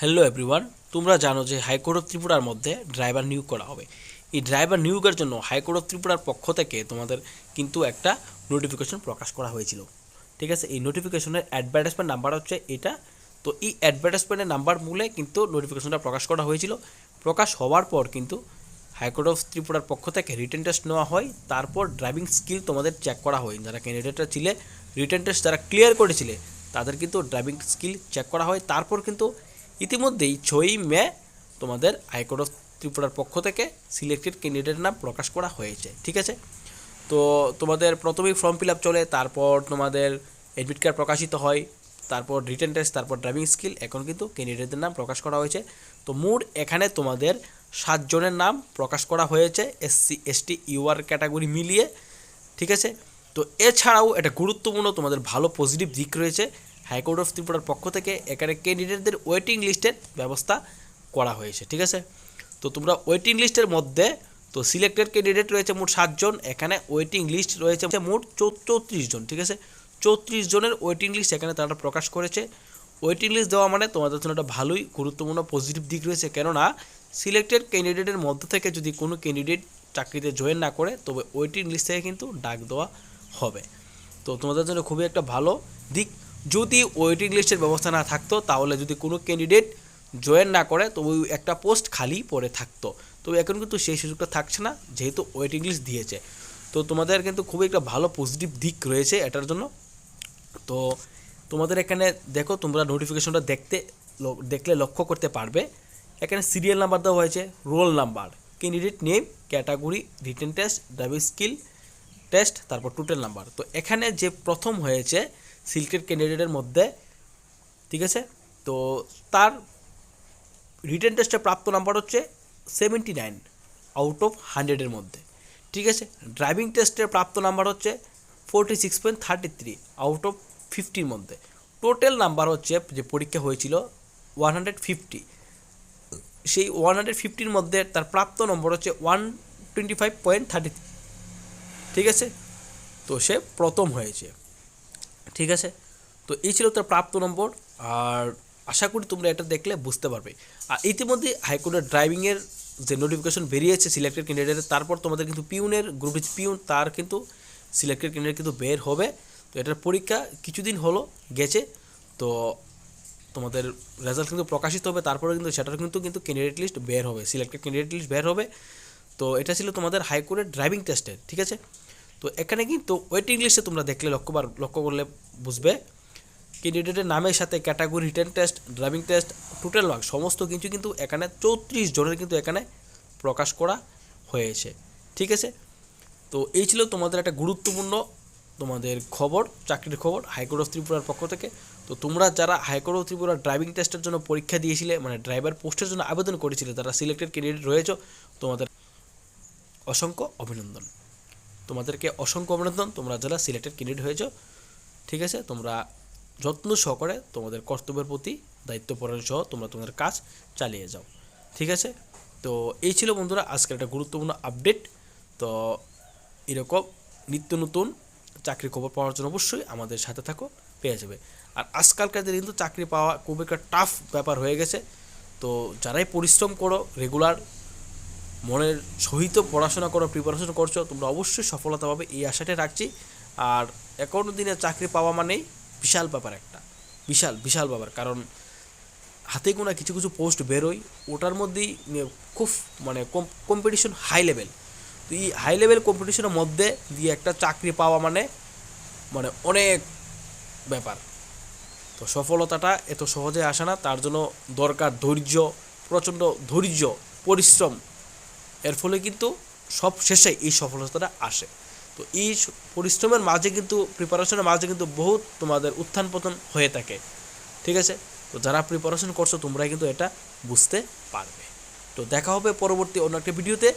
Hello everyone তোমরা জানো যে হাইকোর্ট অফ ত্রিপুরার মধ্যে ড্রাইভার নিয়োগ করা হবে। এই ড্রাইভার নিয়োগের জন্য হাইকোর্ট অফ ত্রিপুরার পক্ষ থেকে তোমাদের কিন্তু একটা নোটিফিকেশন প্রকাশ করা হয়েছিল। ঠিক আছে, এই নোটিফিকেশনের অ্যাডভার্টাইজমেন্ট নাম্বার হচ্ছে এটা। তো এই অ্যাডভার্টাইজমেন্টের নাম্বার মূলে কিন্তু নোটিফিকেশনটা প্রকাশ করা হয়েছিল। প্রকাশ হওয়ার পর কিন্তু হাইকোর্ট অফ ত্রিপুরার পক্ষ থেকে রিটেন টেস্ট নেওয়া হয়। তারপর ড্রাইভিং স্কিল তোমাদের চেক করা হয়। যারা ক্যান্ডিডেটরা ছিলে রিটেন টেস্ট যারা ক্লিয়ার করেছিলে, তাদের কিন্তু ড্রাইভিং স্কিল চেক করা হয়। তারপর কিন্তু ইতিমধ্যেই ছয়ই মে তোমাদের হাইকোর্ট অফ ত্রিপুরার পক্ষ থেকে সিলেক্টেড ক্যান্ডিডেটের নাম প্রকাশ করা হয়েছে, ঠিক আছে? তো তোমাদের প্রথমেই ফর্ম ফিল আপ চলে, তারপর তোমাদের অ্যাডমিট কার্ড প্রকাশিত হয়, তারপর রিটেন টেস্ট তারপর ড্রাইভিং স্কিল এখন কিন্তু ক্যান্ডিডেটদের নাম প্রকাশ করা হয়েছে। তো মোট এখানে তোমাদের সাতজনের নাম প্রকাশ করা হয়েছে এসসি এসটি ইউআর ক্যাটাগরি মিলিয়ে, ঠিক আছে? তো এছাড়াও এটা গুরুত্বপূর্ণ, তোমাদের ভালো পজিটিভ দিক রয়েছে হাইকোর্ট অফ ত্রিপুরার পক্ষ থেকে এখানে ক্যান্ডিডেটদের ওয়েটিং লিস্টের ব্যবস্থা করা হয়েছে, ঠিক আছে? তো তোমরা ওয়েটিং লিস্টের মধ্যে, তো সিলেক্টেড ক্যান্ডিডেট রয়েছে মোট সাতজন এখানে ওয়েটিং লিস্ট রয়েছে মোট চৌত্রিশ জন, ঠিক আছে? চৌত্রিশ জনের ওয়েটিং লিস্ট এখানে তারা প্রকাশ করেছে। ওয়েটিং লিস্ট দেওয়া মানে তোমাদের জন্য একটা ভালোই গুরুত্বপূর্ণ পজিটিভ দিক রয়েছে, কেননা সিলেক্টেড ক্যান্ডিডেটের মধ্য থেকে যদি কোনো ক্যান্ডিডেট চাকরিতে জয়েন না করে, তবে ওয়েটিং লিস্ট থেকে কিন্তু ডাক দেওয়া হবে। তো তোমাদের জন্য খুবই একটা ভালো দিক। যদি ওয়েটিং লিস্টের ব্যবস্থা না থাকতো, তাহলে যদি কোনো ক্যান্ডিডেট জয়েন না করে, তবু একটা পোস্ট খালি পড়ে থাকতো। তবে এখন কিন্তু সেই সুযোগটা থাকছে না, যেহেতু ওয়েটিং লিস্ট দিয়েছে। তো তোমাদের কিন্তু খুবই একটা ভালো পজিটিভ দিক রয়েছে এটার জন্য। তো তোমাদের এখানে দেখো, তোমরা নোটিফিকেশনটা দেখতে দেখলে লক্ষ্য করতে পারবে। এখানে সিরিয়াল নাম্বার দেওয়া হয়েছে roll number candidate name category written test driving skill test তারপর টোটাল নাম্বার তো এখানে যে প্রথম হয়েছে সিলেক্টেড ক্যান্ডিডেটের মধ্যে, ঠিক আছে? তো তার রিটেন টেস্টে প্রাপ্ত নাম্বার হচ্ছে সেভেন্টি নাইন আউট অফ হান্ড্রেডের মধ্যে, ঠিক আছে? ড্রাইভিং টেস্টের প্রাপ্ত নাম্বার হচ্ছে forty six point thirty three out of ফিফটির মধ্যে। টোটাল নাম্বার হচ্ছে যে পরীক্ষা হয়েছিল ওয়ান হান্ড্রেড ফিফটি সেই ওয়ান হান্ড্রেড ফিফটির মধ্যে তার প্রাপ্ত নম্বর হচ্ছে one twenty five point thirty ঠিক আছে? তো সে প্রথম হয়েছে। ঠিক আছে? তো এই ছিল তার প্রাপ্ত নম্বর, আর আশা করি তোমরা এটা দেখলে বুঝতে পারবে। আর ইতিমধ্যে হাইকোর্টের ড্রাইভিংয়ের যে নোটিফিকেশন বেরিয়েছে সিলেক্টেড ক্যান্ডিডেটের তারপর তোমাদের কিন্তু পিউনের গ্রুপ পিউন, তার কিন্তু সিলেক্টেড ক্যান্ডিডেট কিন্তু বের হবে। তো এটার পরীক্ষা কিছুদিন হলো, গেছে। তো তোমাদের রেজাল্ট কিন্তু প্রকাশিত হবে, তারপরে কিন্তু সেটার কিন্তু কিন্তু ক্যান্ডিডেট লিস্ট বের হবে সিলেক্টেড ক্যান্ডিডেট লিস্ট বের হবে। তো এটা ছিল তোমাদের হাইকোর্টের ড্রাইভিং টেস্টের ঠিক আছে? তো এখানে কিন্তু ওয়েটিং লিস্টে তোমরা দেখলে লক্ষ্যবার লক্ষ্য করলে বুঝবে? ক্যান্ডিডেটের নামের সাথে category return test driving test total mark সমস্ত কিছু কিন্তু এখানে চৌত্রিশ জনের কিন্তু এখানে প্রকাশ করা হয়েছে। ঠিক আছে? তো এই ছিল তোমাদের একটা গুরুত্বপূর্ণ তোমাদের খবর, চাকরির খবর, হাইকোর্ট অফ ত্রিপুরার পক্ষ থেকে। তো তোমরা যারা হাইকোর্ট অফ ত্রিপুরার ড্রাইভিং টেস্টের জন্য পরীক্ষা দিয়েছিলে মানে ড্রাইভার পোস্টের জন্য আবেদন করেছিলে তারা সিলেক্টেড ক্যান্ডিডেট রয়েছে, তোমাদের অসংখ্য অভিনন্দন। তোমাদেরকে অসংখ্য অভিনন্দন, তোমরা যারা সিলেক্টেড ক্যান্ডিডেট হয়েছো ঠিক আছে? তোমরা যত্ন সহকারে তোমাদের কর্তব্যের প্রতি দায়িত্ব পরায়ণ সহ তোমরা তোমাদের কাজ চালিয়ে যাও। ঠিক আছে? তো এই ছিল বন্ধুরা আজকের একটা গুরুত্বপূর্ণ আপডেট তো এরকম নিত্য নতুন চাকরি খবর পাওয়ার জন্য অবশ্যই আমাদের সাথে থাকো, পেয়ে যাবে। আর আজকালকার দিনে কিন্তু চাকরি পাওয়া খুব একটা টাফ ব্যাপার হয়ে গেছে। তো যারাই পরিশ্রম করো রেগুলার মনের সহিত পড়াশোনা করো প্রিপারেশন করছ, তোমরা অবশ্যই সফলতা পাবে। এই আশাটাই রাখছি। আর এখনও দিনে চাকরি পাওয়া মানেই বিশাল ব্যাপার একটা। বিশাল বিশাল ব্যাপার। কারণ হাতে গোনা কিছু কিছু পোস্ট বেরোয়, ওটার মধ্যেই খুব মানে কম্পিটিশন হাই লেভেল তো এই হাই লেভেল কম্পিটিশনের মধ্যে দিয়ে একটা চাকরি পাওয়া মানে মানে অনেক ব্যাপার। তো সফলতাটা এত সহজে আসে না, তার জন্য দরকার ধৈর্য, প্রচণ্ড ধৈর্য, পরিশ্রম। এর ফলে কিন্তু সব শেষে এই সফলতাটা আসে। তো এই পরিশ্রমের মাঝে কিন্তু প্রিপারেশনের মাঝে কিন্তু বহুত তোমাদের উত্থান পতন হয়ে থাকে। ঠিক আছে? তো যারা প্রিপারেশন করছ তোমরা কিন্তু এটা বুঝতে পারবে। তো দেখা হবে পরবর্তী অন্য একটা ভিডিওতে।